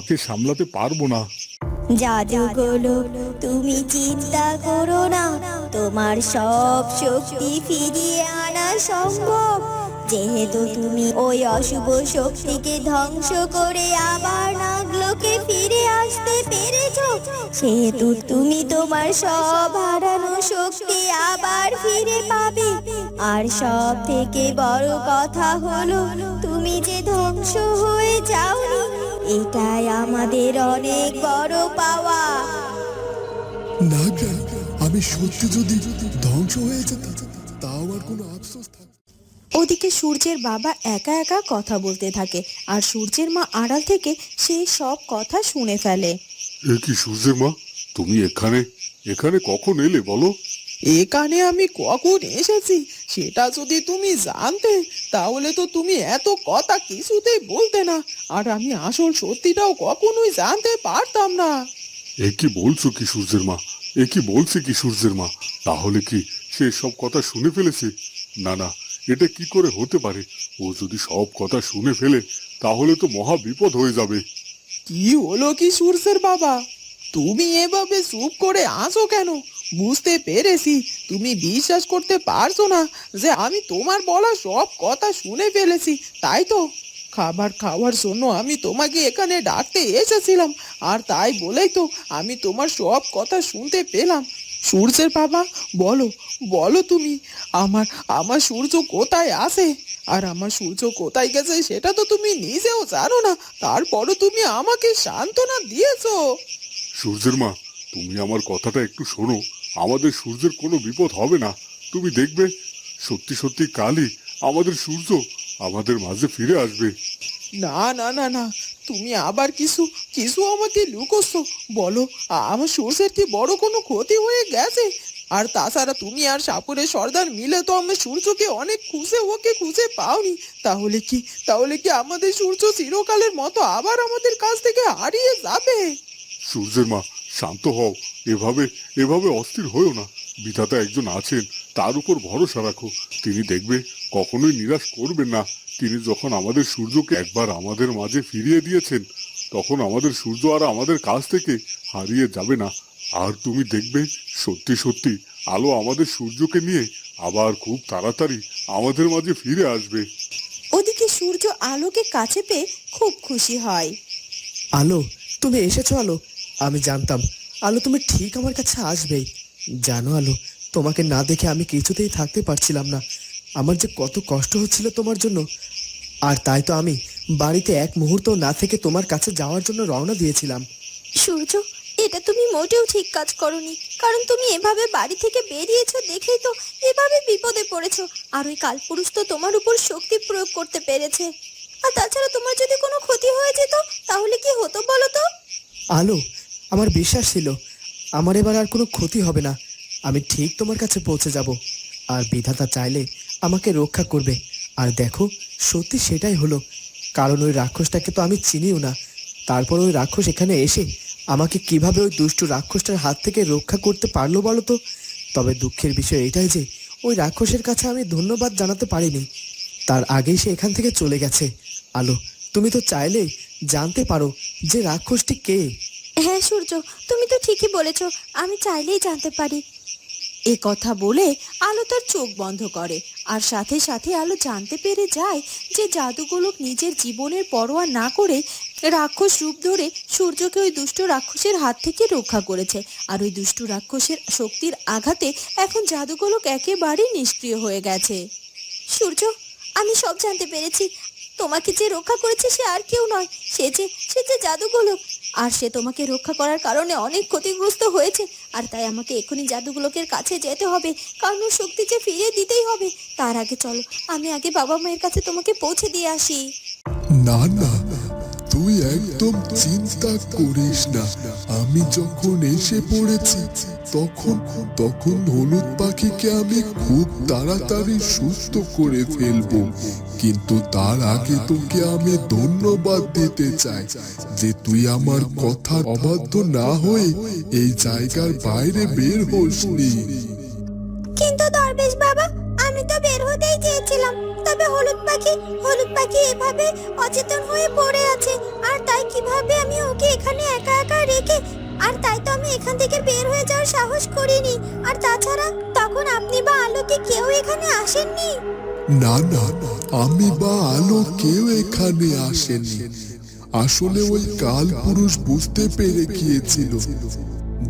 মাকে সামলাতে পারব না। জাদুগুলো, তুমি চিন্তা করো না। তোমার সব শক্তি ফিরিয়ে আনা সম্ভব। যেহেতু তুমি ওই অশুভ শক্তিকে ধ্বংস করে আবার নাগলোকে ফিরে আসতে পেরেছ সেহেতু তুমি তোমার সব হারানো শক্তি আবার ফিরে পাবে। আর সব থেকে বড় কথা হলো তুমি যে ধ্বংস হয়ে যাওনি এটাই আমাদের অনেক বড় পাওয়া। না আমি সত্যি যদি ধ্বংস হয়ে যেতাম তাও আর কোনো আফসোস ওদিকে সূর্যের বাবা একা একা কথা বলতে থাকে আর সূর্যের মা আড়াল থেকে সেই সব কথা শুনে ফেলে। এ কি সূর্যের মা? তুমি এখানে? এখানে কখন এলে বলো? এখানে আমি কখন এসেছি সেটা যদি তুমি জানতে তাহলে তো তুমি এত কথা কিছুতেই বলতে না। আর আমি আসল সত্যিটাও কখনোই জানতে পারতাম না। এ কি বলছো কি সূর্যের মা? এ কি বলছে কি সূর্যের মা? তাহলে কি সে সব কথা শুনে ফেলেছে? না না এটা কি করে হতে পারে? ও যদি সব কথা শুনে ফেলে তাহলে তো মহা বিপদ হয়ে যাবে। কি হলো কি সূর্যের বাবা? তুমি এভাবে চুপ করে আসো কেন? বুঝতে পেরেছি, তুমি বিশ্বাস করতে পারছ না যে আমি তোমার বলা সব কথা শুনে ফেলেছি, তাই তো? খাবার খাওয়ার জন্য আমি তোমাকে এখানে ডাকতে এসেছিলাম, আর তাই বলেই তো আমি তোমার সব কথা শুনতে পেলাম। সূর্যের বাবা বলো বলো তুমি আমার আমার সূর্য কোথায় আছে? আর আমার সূর্য কোথায় গেছে সেটা তো তুমি নিজেও জানো না তারপরও তুমি আমাকে সান্ত্বনা দিয়েছ। সূর্যের মা তুমি আমার কথাটা একটু শোনো আমাদের সূর্যের কোনো বিপদ হবে না তুমি দেখবে সত্যি সত্যি কালই আমাদের সূর্য আমাদের মাঝে ফিরে আসবে। না না না না তুমি আবার কিছু কিছু আমাকে লুকোচ্ছ। বলো, আমার সূর্যের কি বড় কোনো ক্ষতি হয়ে গেছে। আর তাছাড়া তুমি আর সাপুরের সর্দার মিলে তো আমার সূর্যকে অনেক খুঁজে ওকে খুঁজে পাওনি। তাহলে কি তাহলে কি আমাদের সূর্য চিরকালের মতো আবার আমাদের কাছ থেকে হারিয়ে যাবে? সূর্যের মা, শান্ত হও। এভাবে এভাবে অস্থির হয়েও না। বিধাতা একজন আছেন, তার উপর ভরসা রাখো। তিনি দেখবে, কখনোই নিরাশ করবেন না। তিনি যখন আমাদের সূর্যকে একবার আমাদের মাঝে ফিরিয়ে দিয়েছেন তখন আমাদের সূর্য আর আমাদের কাছ থেকে হারিয়ে যাবে না। আর তুমি দেখবে সত্যি সত্যি আলো আমাদের সূর্যকে নিয়ে আবার খুব তাড়াতাড়ি আমাদের মাঝে ফিরে আসবে। ওদিকে সূর্য আলোকে কাছে পেয়ে খুব খুশি হয়। আলো তুমি এসেছ আলো? আমি জানতাম আলো তুমি ঠিক আমার কাছে আসবেই। জানো আলো তোমাকে না দেখে আমি কিছুতেই থাকতে পারছিলাম না। আমার যে কত কষ্ট হচ্ছিল তোমার জন্য। আর তাই তো আমি বাড়িতে এক মুহূর্ত না থেকে তোমার কাছে যাওয়ার জন্য রওনা দিয়েছিলাম। সূর্য এটা তুমি মোটেও ঠিক কাজ করনি কারণ তুমি এভাবে বাড়ি থেকে বেরিয়েছো দেখেই তো এভাবে বিপদে পড়েছো। আর ওই কালপুরুষ তো তোমার উপর শক্তি প্রয়োগ করতে পেরেছে। আর তাছাড়া তোমার যদি কোনো ক্ষতি হয়ে যেত তাহলে কি হতো বলো তো? আলো আমার বিশ্বাস ছিল আমার এবার আর কোনো ক্ষতি হবে না। আমি ঠিক তোমার কাছে পৌঁছে যাব। আর বিধাতা চাইলে আমাকে রক্ষা করবে। আর দেখো সত্যি সেটাই হলো। কারণ ওই রাক্ষসটাকে তো আমি চিনিও না। তারপর ওই রাক্ষস এখানে এসে আমাকে কীভাবে ওই দুষ্টু রাক্ষসটার হাত থেকে রক্ষা করতে পারল বলো তো? তবে দুঃখের বিষয় এটাই যে, ওই রাক্ষসের কাছে আমি ধন্যবাদ জানাতে পারিনি। তার আগেই সে এখান থেকে চলে গেছে। আলো, তুমি তো চাইলেই জানতে পারো যে রাক্ষসটি কে। হ্যাঁ সূর্য, তুমি তো ঠিকই বলেছ, আমি চাইলেই জানতে পারি। এ কথা বলে আলো তার চোখ বন্ধ করে, আর সাথে সাথে আলো জানতে পেরে যায় যে জাদুগোলক নিজের জীবনের পরোয়া না করে রাক্ষস রূপ ধরে সূর্যকে ওই দুষ্ট রাক্ষসের হাত থেকে রক্ষা করেছে, আর ওই দুষ্ট রাক্ষসের শক্তির আঘাতে এখন জাদুগোলক একেবারেই নিষ্ক্রিয় হয়ে গেছে। সূর্য, আমি সব জানতে পেরেছি। তোমাকে যে রক্ষা করেছে সে আর কেউ নয়, সে যে সে যে জাদুগোলক। আর সে তোমাকে রক্ষা করার কারণে অনেক ক্ষতিগ্রস্ত হয়েছে। আর তাই আমাকে এখনই জাদুগুলোকের কাছে যেতে হবে। কারণ ওর শক্তি যে ফিরিয়ে দিতেই হবে। তার আগে চলো, আমি আগে বাবা মায়ের কাছে তোমাকে পৌঁছে দিয়ে আসি। না না তুই একদম চিন্তা করিস না। আমি যখন এসে পড়েছি, তখন তখন হলুদ পাখিকে আমি খুব তাড়াতাড়ি সুস্থ করে ফেলব। কিন্তু তার আগে তোকে আমি ধন্যবাদ দিতে চাই যে তুই আমার কথা অবাধ্য না হয়ে এই জায়গার বাইরে বের হোসনি। তবে হলুদ পাখি হলুদ পাখি এভাবে অচেতন হয়ে পড়ে আছে। আর তাই কীভাবে আমি ওকে এখানে একা একা রেখে, আর তাই তো আমি এখান থেকে বের হয়ে যাওয়ার সাহস করিনি। আর তাছাড়া, তখন আপনি বা আলোকে কেউ এখানে আসেননি? না না আমি বা আলো কেউ এখানে আসেনি আসলে ওই কাল পুরুষ বুঝতে পেরে গিয়েছিল।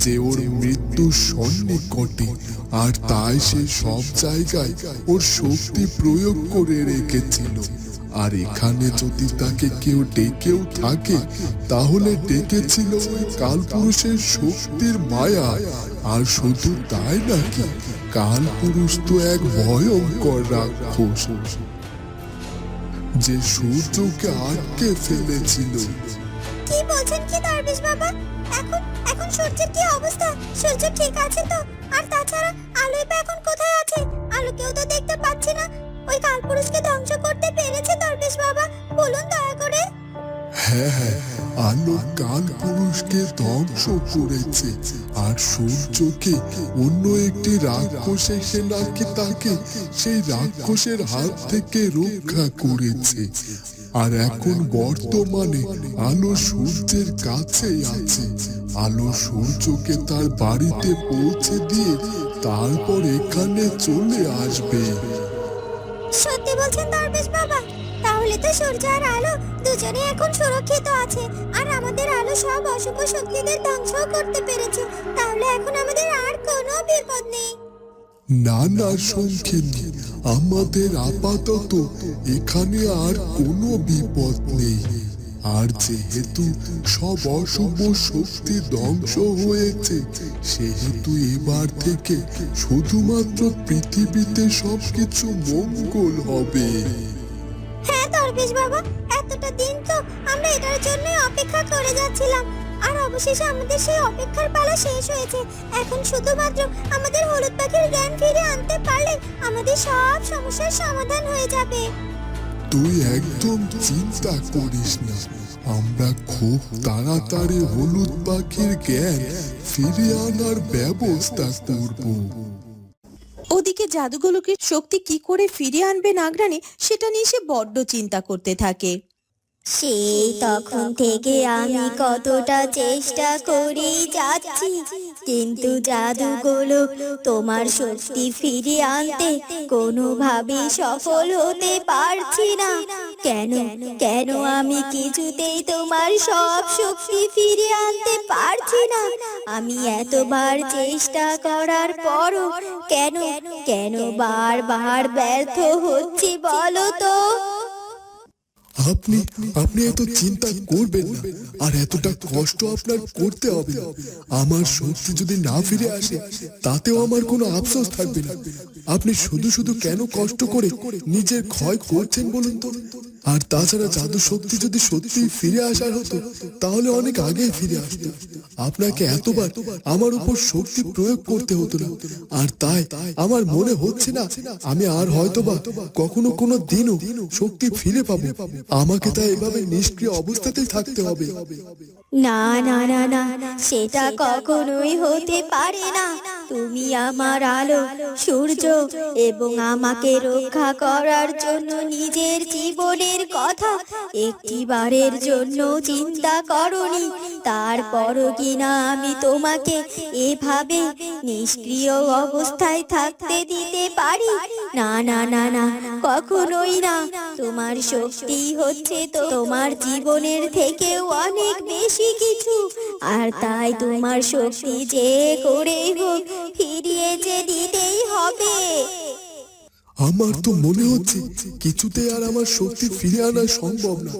যে ওর মৃত্যু সন্নিকটে, আর তাই সে সব জায়গায় ওর শক্তি প্রয়োগ করে রেখেছিল। আর এখানে যদি তাকে কেউ ডেকেও থাকে, তাহলে ডেকেছিল ওই কালপুরুষের শক্তির মায়া। আর শুধু তাই নাকি, কালপুরুষ তো এক ভয়ঙ্কর রাক্ষস। যে সূর্যকে আটকে ফেলেছিল। কি বলছেন কি, দরবেশ বাবা? এখন এখন সূর্যের কি অবস্থা? সূর্য ঠিক আছে তো? আর তাছাড়া আলোয় বা এখন কোথায় আছে? আলোকেও তো দেখতে পাচ্ছি না। ওই কালপুরুষকে ধ্বংস করতে পেরেছে দরবেশ বাবা। বলুন দয়া করে। হ্যাঁ হ্যাঁ আলো কাল ধ্বংস করেছে। আর সূর্যকে অন্য একটি রাক্ষস এসে নাকি তাকে সেই রাক্ষসের হাত থেকে রক্ষা করেছে। আর এখন বর্তমানে আলো সূর্যের কাছেই আছে। আলো সূর্যকে তার বাড়িতে পৌঁছে দিয়ে তারপর এখানে চলে আসবে। সত্যি বলছেন দরবেশ বাবা তাহলে তো সূর্য আর আলো দুজনে এখন সুরক্ষিত আছে আর আমাদের আলো সব অশুভ শক্তিদের ধ্বংস করতে পেরেছে তাহলে এখন আমাদের আর কোনো বিপদ নেই। না না সংখিনী আমাদের আপাতত এখানে আর কোনো বিপদ নেই। আর যেহেতু সব অশুভ শক্তি ধ্বংস হয়েছে, সেহেতু এবার থেকে শুধুমাত্র পৃথিবীতে সবকিছু মঙ্গল হবে। হ্যাঁ দরবেশ বাবা, এতটা দিন তো আমরা এটার জন্য অপেক্ষা করে যাচ্ছিলাম। আর অবশেষে আমাদের সেই অপেক্ষার পালা শেষ হয়েছে। এখন শুধুমাত্র আমাদের হলুদ পাখির জ্ঞান ফিরে আনতে পারলে আমাদের সব সমস্যার সমাধান হয়ে যাবে। তুই একদম চিন্তা করিস না। আমরা খুব তাড়াতাড়ি হলুদ পাখির জ্ঞান ফিরিয়ে আনার ব্যবস্থা করব। ওদিকে জাদুগুলোকে শক্তি কি করে ফিরিয়ে আনবে নাগরানি সেটা নিয়ে সে বড্ড চিন্তা করতে থাকে। সেই তখন থেকে আমি কতটা চেষ্টা করেই যাচ্ছি, কিন্তু জাদুগুলো তোমার শক্তি ফিরিয়ে আনতে কোনোভাবেই সফল হতে পারছি না। কেন কেন আমি কিছুতেই তোমার সব শক্তি ফিরিয়ে আনতে পারছি না? আমি এতবার চেষ্টা করার পরও কেন কেন বারবার ব্যর্থ হচ্ছি বলো তো? আপনি আপনি এত চিন্তা করবেন না। আর এতটা কষ্ট আপনার করতে হবে আমার শক্তি যদি না ফিরে আসে, তাতেও আমার কোনো আফসোস থাকবে না। আপনি শুধু শুধু কেন কষ্ট করে নিজের ক্ষয় করছেন বলুন তো? আর তাছাড়া জাদু শক্তি যদি সত্যি ফিরে আসার হতো, তাহলে অনেক আগে ফিরে আসতো। আপনাকে এতবার আমার উপর শক্তি প্রয়োগ করতে হতো না। আর তাই আমার মনে হচ্ছে না, আমি আর হয়তোবা কখনো কোনো দিনও শক্তি ফিরে পাবো। আমাকে তাই এভাবে নিষ্ক্রিয় অবস্থাতেই থাকতে হবে। না না না না, সেটা কখনোই হতে পারে না। তুমি আমার আলো, সূর্য এবং আমাকে রক্ষা করার জন্য নিজের জীবনের কথা একটিবারের জন্য চিন্তা করনি। তারপরও কিনা আমি তোমাকে এভাবে নিষ্ক্রিয় অবস্থায় থাকতে দিতে পারি? না না না না, কখনোই না। তোমার শক্তি হচ্ছে তো তোমার জীবনের থেকেও অনেক বেশি কিছু। আর তাই তোমার শক্তি যে করেই হোক, ফিরিয়ে যে দিতেই হবে। আমার তো মনে হচ্ছে কিছুতে আর আমার শক্তি ফিরে আনা সম্ভব না।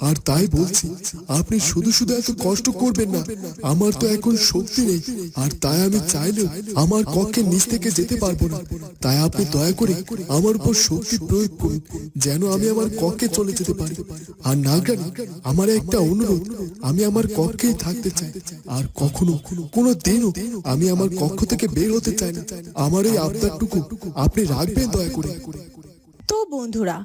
আর তাই বলছি, আপনি শুধু শুধু এত কষ্ট করবেন না, আমার তো এখন শক্তি নেই। আর তাই আমি চাইলেও আমার কক্ষের নিচ থেকে যেতে পারব না। তাই আপনি দয়া করে আমার উপর শক্তি প্রয়োগ করুন, যেন আমি আমার কক্ষে চলে যেতে পারি। আর নাগরানি আমার একটা অনুরোধ, আমি আমার কক্ষেই থাকতে চাই। আর কখনো, কোনো দিনও আমি আমার কক্ষ থেকে বের হতে চাই না। আমার এই আবদারটুকু আপনি রাখবেন দয়া করে। তো বন্ধুরা